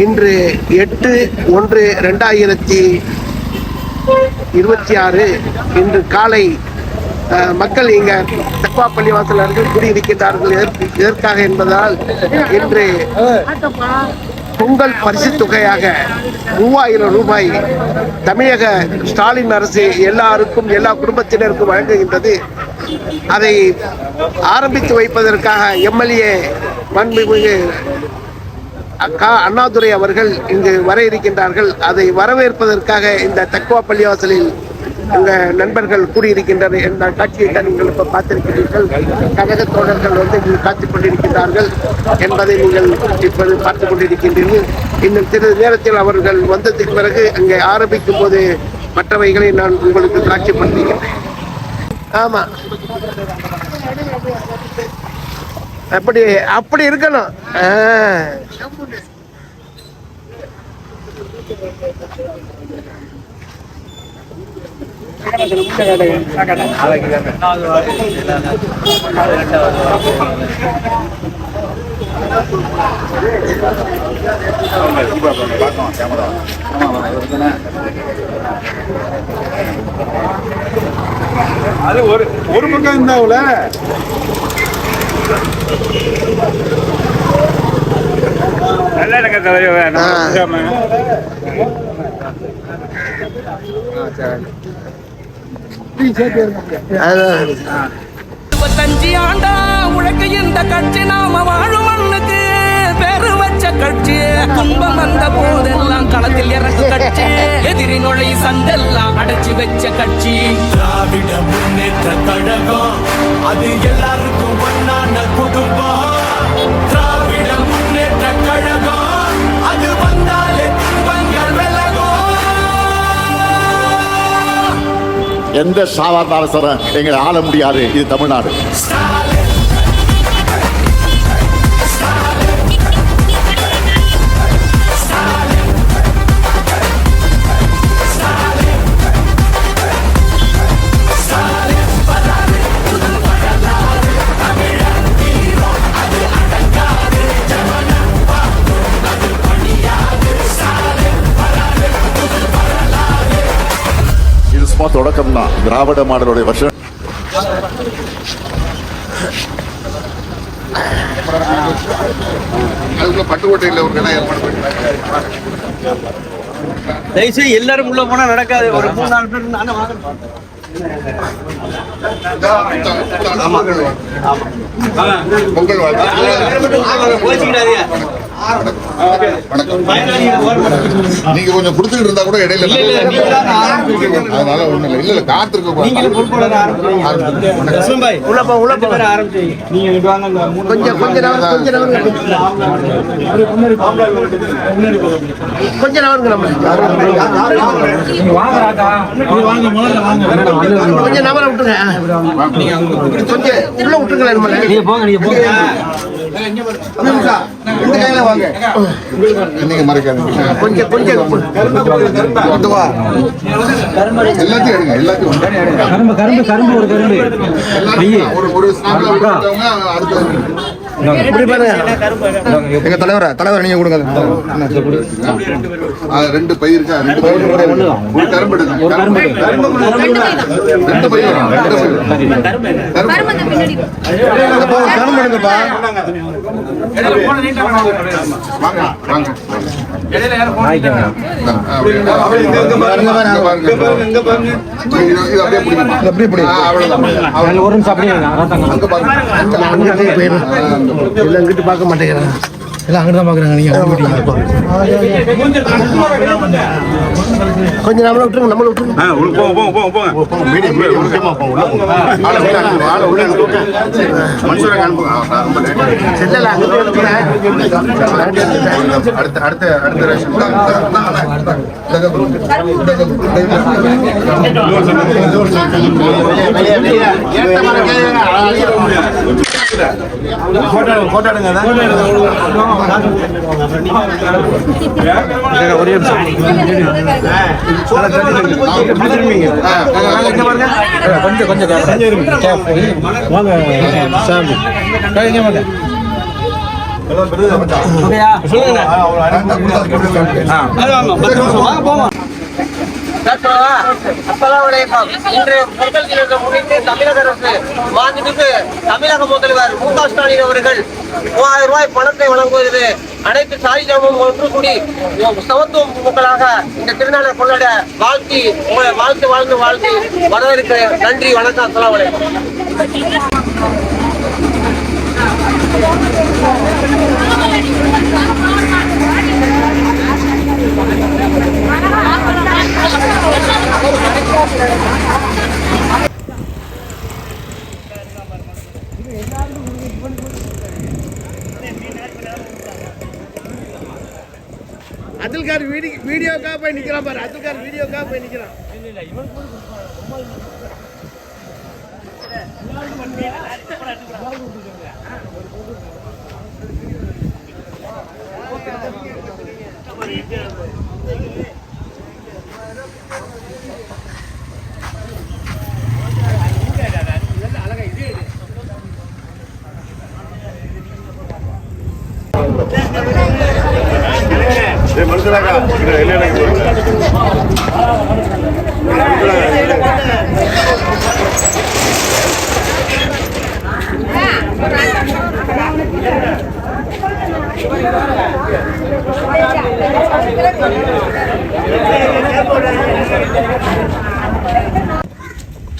இன்று எட்டு ஒன்று ரெண்டாயிரத்தி இருபத்தி ஆறு இன்று காலை மக்கள் இங்க தக்குவா பள்ளிவாசல் அருகில் குடியிருக்கின்றார்கள். எதற்காக என்பதால் இன்று பொங்கல் பரிசுத் தொகையாக மூவாயிரம் ரூபாய் தமிழக ஸ்டாலின் அரசு எல்லாருக்கும் எல்லா குடும்பத்தினருக்கும் வழங்குகின்றது. அதை ஆரம்பித்து வைப்பதற்காக எம்எல்ஏ மண்மிகு அக்கா அண்ணாதுரை அவர்கள் இங்கு வர இருக்கின்றார்கள். அதை வரவேற்பதற்காக இந்த தக்குவா பள்ளிவாசலில் உங்க நண்பர்கள் கூடியிருக்கின்றனர் என்ற காட்சியை தான் நீங்கள் இப்போ பார்த்திருக்கிறீர்கள். கழக தோழர்கள் வந்து இங்கு காத்துக் கொண்டிருக்கின்றார்கள் என்பதை நீங்கள் இப்போது பார்த்து கொண்டிருக்கின்றீர்கள். இன்னும் சிறிது நேரத்தில் அவர்கள் வந்ததுக்கு பிறகு அங்கே ஆரம்பிக்கும் போது மற்றவைகளை நான் உங்களுக்கு காட்சிப்படுத்துகிறேன். ஆமாம் அப்படி அப்படி இருக்கணும். அது ஒரு ஒரு பக்கம் இருந்தாவுல நல்ல அதான். இருபத்தஞ்சு ஆண்டா உழைக்க இந்த கட்சி நாம வாழும் மண்ணுக்கு பேரு வச்ச கட்சி துன்பம் வந்த போதெல்லாம் களத்தில் இறங்கு கட்சி. எதிரி நுழை சந்தெல்லாம் அடைச்சு வச்ச கட்சி. திராவிட முன்னேற்ற கழகம் அது எல்லாருக்கும் ஒன்னான குடும்பம். திராவிட முன்னேற்ற கழகம் அது வந்தாலே துன்பங்கள் விலகும். எந்த சாதாரண அரசரும் எங்களை ஆள முடியாது இது தமிழ்நாடு. சும்மா தொடக்கம் தான் திராவிட மாடலுடைய வருஷம் பட்டுக்கோட்டையில் ஒரு கடை ஏற்பாடு பண்ணிருக்காங்க. தயவுசெய்து எல்லாரும் உள்ள போனா நடக்காது. ஒரு மூணு நாலு பேர் வாங்க. பொங்கல் வாழ்த்து. வணக்கம். நீங்க கொஞ்சம் கொடுத்துட்டு இருந்தா கூட இடையில அதனால ஒண்ணும் இல்லை. இல்ல காத்திருக்க கொஞ்சம் கொஞ்ச நேரம் கொஞ்ச நேரம் கொஞ்ச நேரம் நம்ம கொஞ்சம் நபரை விட்டுங்க கொஞ்சம் உள்ள விட்டுருங்களேன் நம்மள நீங்க போங்க நீங்க போங்க. நீங்க மறக்காதீங்க கொஞ்சம் கொஞ்சம் எல்லாத்தையும் எடுங்க எல்லாத்தையும் கரும்பு கரும்பு கரும்பு ஒரு கரும்பு ஒரு ஒரு அடுத்த எங்க தலைவர் நீங்க கொடுங்க ரெண்டு பை இருக்கா ரெண்டு பயிர் ஒரு கரும்பு ரெண்டு பயிர் கரும்பு எடுங்கப்பா வாங்க வாங்க அப்படியே. பிடி அவ்வளவுதான் ஒரு நிமிஷம் அப்படியே அங்க பாருங்க. இல்லை அங்கிட்டு பார்க்க மாட்டேங்கிறான். எல்லாம் அங்கிட்டு தான் பாக்குறாங்க நீங்க கொஞ்சம் நம்மள விட்டுருங்க நம்மள விட்டுருங்க போங்க போங்க போங்க போங்க மீடியம் மீடியம் முக்கியமா போகும் ஆளை உள்ள அனுப்புங்க, ஆளை உள்ள அனுப்புங்க. மனுஷரை. செல்லல அடுத்த அடுத்த அடுத்த ரேஷன் தான், தான், தான், ஒரே கொஞ்சம் கொஞ்சம் வாங்க சாமி இங்க வாங்க இன்று பொங்கல் தினத்தை முன்னிட்டு தமிழக அரசு மாண்புமிகு தமிழக முதல்வர் மு க ஸ்டாலின் அவர்கள் மூவாயிரம் ரூபாய் பணத்தை வழங்குவது அனைத்து சாதி ஜனமும் ஒன்று கூடி சமத்துவம் மக்களாக இந்த திருநாளை கொண்டாட வாழ்த்தி உங்களை வாழ்த்து வாழ்ந்து வாழ்த்து வரவேற்கிறேன் நன்றி வணக்கம் அஸ்ஸலாமு அலைக்கும் அதுல்கார் வீடியோ வீடியோக்காக போய் நிக்கிறான் பாரு அதுல்கார் வீடியோக்காக போய் நிக்கிறான்.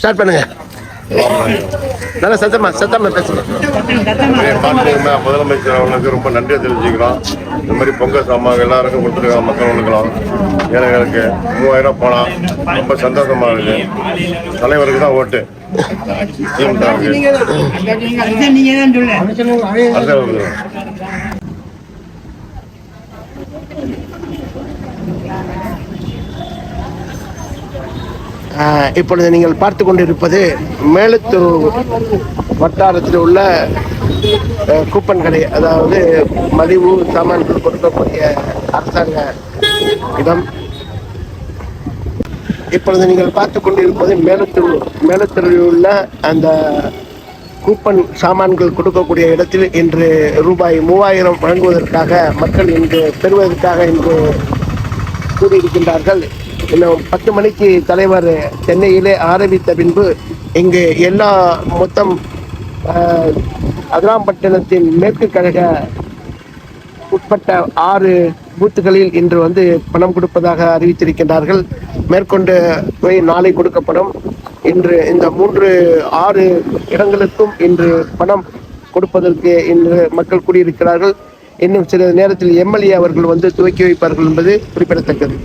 ஸ்டார்ட் பண்ணுங்க. நல்லா சத்தமா சத்தமா பேசுங்க. முதலமைச்சர் அவர்களுக்கு ரொம்ப நன்றியை தெரிஞ்சுக்கிறோம் இந்த மாதிரி பொங்கல் சாமான் எல்லாருக்கும் கொடுத்துருக்காங்க மக்களுங்களுக்கெல்லாம் ஏழைகளுக்கு மூவாயிரம் பணம் ரொம்ப சந்தோஷமா இருக்கு தலைவருக்கு தான் ஓட்டு. திமுகவுக்கு. இப்பொழுது நீங்கள் பார்த்து கொண்டிருப்பது மேலத்தூர் வட்டாரத்தில் உள்ள கூப்பன் கடை அதாவது மலிவு சாமான்கள் கொடுக்கக்கூடிய அரசாங்க இடம். இப்பொழுது நீங்கள் பார்த்து கொண்டிருப்பது மேலத்தூர் மேலத்தூரில் உள்ள அந்த கூப்பன் சாமான்கள் கொடுக்கக்கூடிய இடத்தில் இன்று ரூபாய் மூவாயிரம் வழங்குவதற்காக மக்கள் இன்று பெறுவதற்காக இன்று கூறியிருக்கின்றார்கள் இன்னும் பத்து மணிக்கு தலைவர் சென்னையிலே ஆரம்பித்த பின்பு இங்கு எல்லா மொத்தம் அதிராம்பட்டினத்தின் மேற்கு கழக உட்பட்ட ஆறு பூத்துகளில் இன்று வந்து பணம் கொடுப்பதாக அறிவித்திருக்கின்றார்கள். மேற்கொண்டு போய் நாளை கொடுக்கப்படும். இன்று இந்த மூன்று ஆறு இடங்களுக்கும் இன்று பணம் கொடுப்பதற்கு இன்று மக்கள் கூடியிருக்கிறார்கள். இன்னும் சில நேரத்தில் எம்எல்ஏ அவர்கள் வந்து துவக்கி வைப்பார்கள் என்பது குறிப்பிடத்தக்கது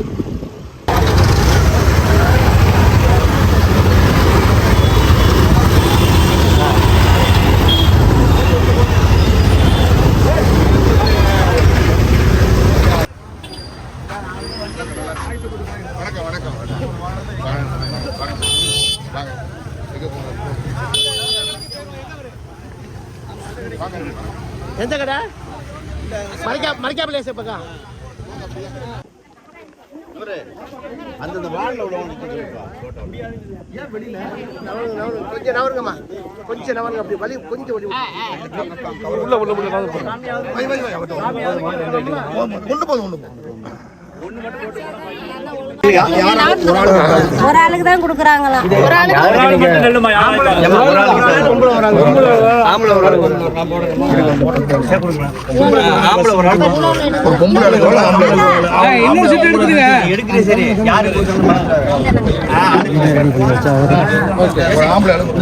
வணக்கம் வணக்கம் வாங்க, வாங்க. வாங்க. எங்க போகணும்? வாங்க. எந்த கடை மறைக்கா சேப்பக்கா கொஞ்சம் நவருங்கம்மா கொஞ்சம் நவருங்க அப்படி வலி கொஞ்சம் வலி கொண்டு போதும் கொண்டு போதும் ஒரு ஆளுக்கு தான் பொம்பளை எடுக்கிறோம் ஆம்பளை எடுக்கிறோம்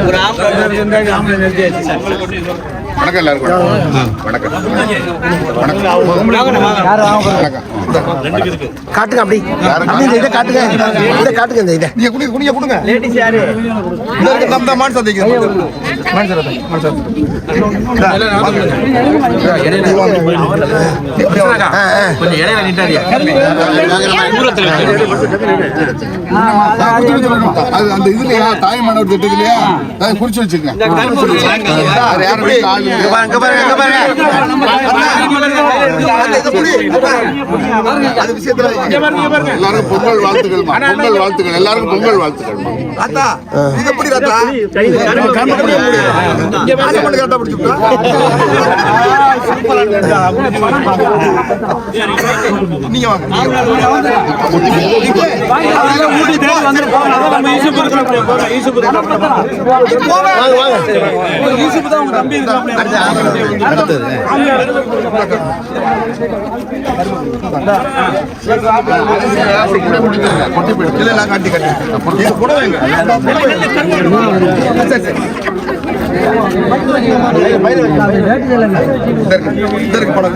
ஒரு ஆம்பளை எடுக்கிறோம் வணக்கம் எல்லாருக்கும். வணக்கம். வணக்கம். வணக்கம். காட்டுங்க அப்படி அப்படி இந்த இதை காட்டுங்க இதை காட்டுங்க இந்த இதை நீங்க குடிங்க குடிங்க கொடுங்க லேடிஸ் யாரு இந்த இருக்க நம்ம மான் சந்தைக்கு மான் சந்தை மான் அந்த இதுலயா தாய் மாணவர் திட்டம் இல்லையா அதை குறிச்சு வச்சுக்கங்க அது விஷயத்துல எல்லாருக்கும் பொங்கல் வாழ்த்துக்கள் பொங்கல் வாழ்த்துக்கள் எல்லாருக்கும் பொங்கல் வாழ்த்துக்கள் ராத்தா இது எப்படி ராத்தா கரெக்டா பிடிச்சுட்டா நீங்க வாங்க இல்ல நான் கட்டி கட்டி இது கூட வைங்க சரி சரி இதற்கு படம்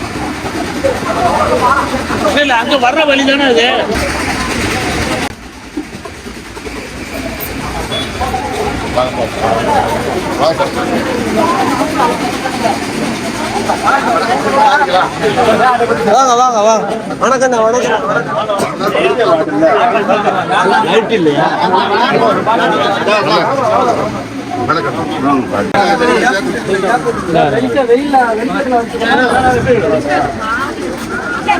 அதுக்கு முதல்ல வாங்க படம் ஓகே ஓகே வாங்க வாங்க வாங்க. வணக்கண்ணா வணக்கம்.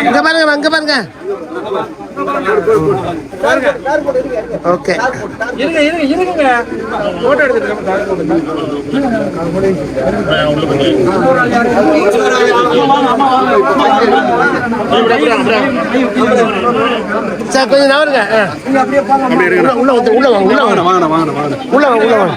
இங்க பாருங்க அங்க பாருங்க ஓகே சார் கொஞ்சம் நவருங்க. உள்ள உள்ள வாங்க உள்ள வாங்க. உள்ள வாங்க உள்ள வாங்க.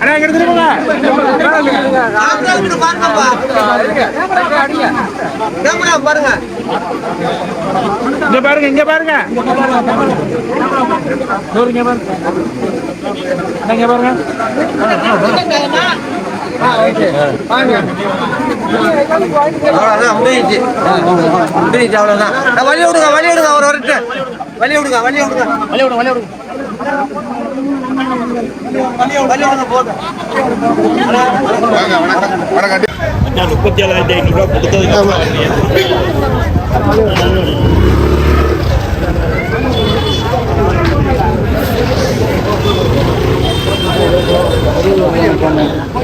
நவருங்க போட்டு அப்படி திரும்புங்க. பாருங்க இங்க பாருங்க இங்க பாருங்க. இங்க பாருங்க. அவ்வளவுதான் முடிஞ்சிச்சு முடிஞ்சிச்சு அவ்வளவுதான். வழி விடுங்க வழி விடுங்க அவர் வரட்டு வழி விடுங்க வழி விடுங்க. வழி விடுங்க வழி விடுங்க. வழி விடுங்க முப்பத்தி ஏழாயிரத்தி ஐநூறு ரூபாய் கொடுத்தது கொஞ்சம்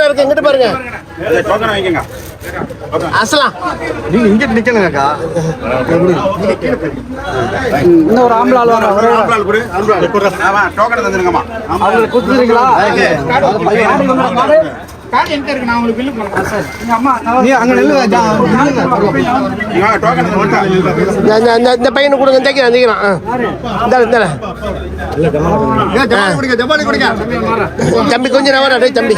கேமரா இருக்கு எங்கிட்ட பாருங்க. அசலாம் நீங்க இங்க நிக்கணுங்கக்கா இன்னும் ஒரு ஆம்பளை ஆள் வாங்க ஒரு ஆம்பளை ஆள் கொடு ஆம்பளை டோக்கன் தந்துருங்கம்மா. அவங்களுக்கு கொடுத்துறீங்களா இந்த- பையனு கொடுங்க தைக்கிறான் தைக்கிறான் இந்த தம்பி கொஞ்சம் நவரா டேய் தம்பி.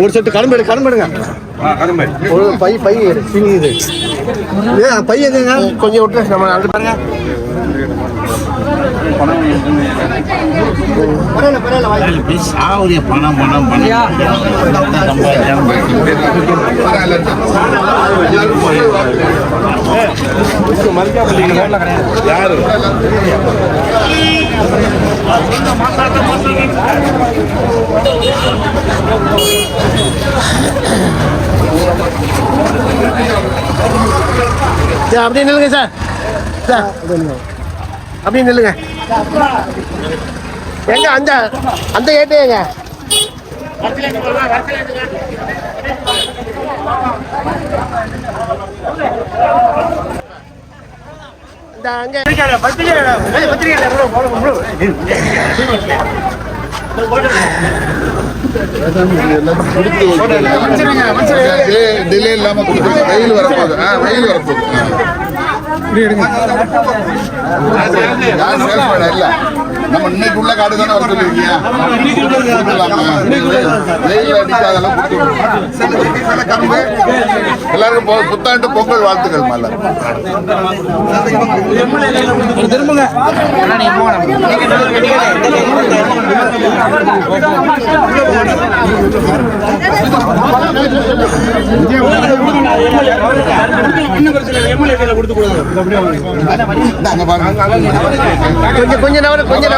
ஒரு செட்டு. கரும்பு ஒரு பை பை சினியுது ஏ பை எதுங்க? கொஞ்சம் விட்டு நம்ம அங்க பாருங்க. சாவரிய பணம் பணம் பணம் யாரு சார் அப்படியே நில்லுங்க சார் சார் அப்படியே நில்லுங்க. எங்க அந்த அந்த ஏட்டு எங்க? இந்த அங்க டிலே இல்லாம வெயில் வரப்போகுது. வெயில் வரப்போகுது. யார் சேல்ஸ்மேன் இல்ல நம்ம இன்னைக்கு உள்ள காடு தானே வர சொல்லிருக்கீங்க? வெயில் அடிக்காதெல்லாம் கொடுத்துருங்க கரும்பு எல்லாருக்கும் பொ- புத்தாண்டு பொங்கல் வாழ்த்துக்கள் பாருங்க. கொஞ்சம் கொஞ்சம்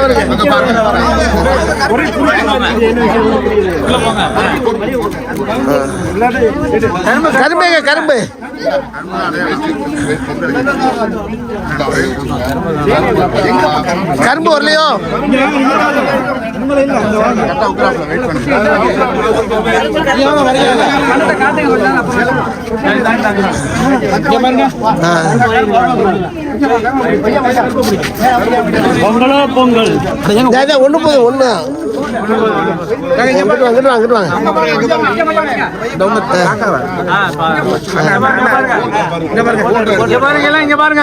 கரும்புங்க கரும்பு. கரும்பு வரலையோ பொங்கலோ பொங்கல். ஒண்ணு போதும் ஒண்ணு. அங்கிட்டு வாங்க அங்கிட்டு வாங்க அங்கிட்டு வாங்க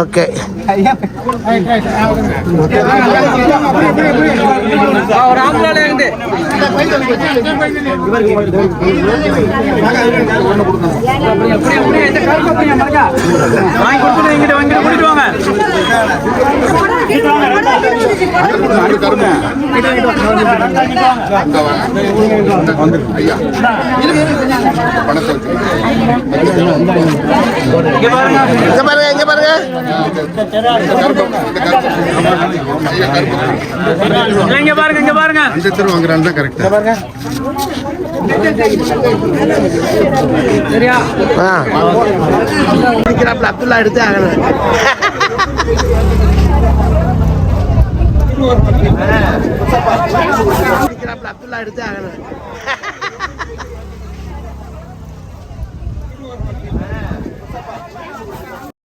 ஓகே ஐயா பணத்தை வச்சு இங்க பாருங்க இங்க பாருங்க. அஞ்சு தடவை வாங்குறான்னு தான் கரெக்டா ஆ. இருக்கிறாப்புல அப்துல்லா எடுத்து ஆகணும். அப்துல்லா எடுத்து ஆகணும்.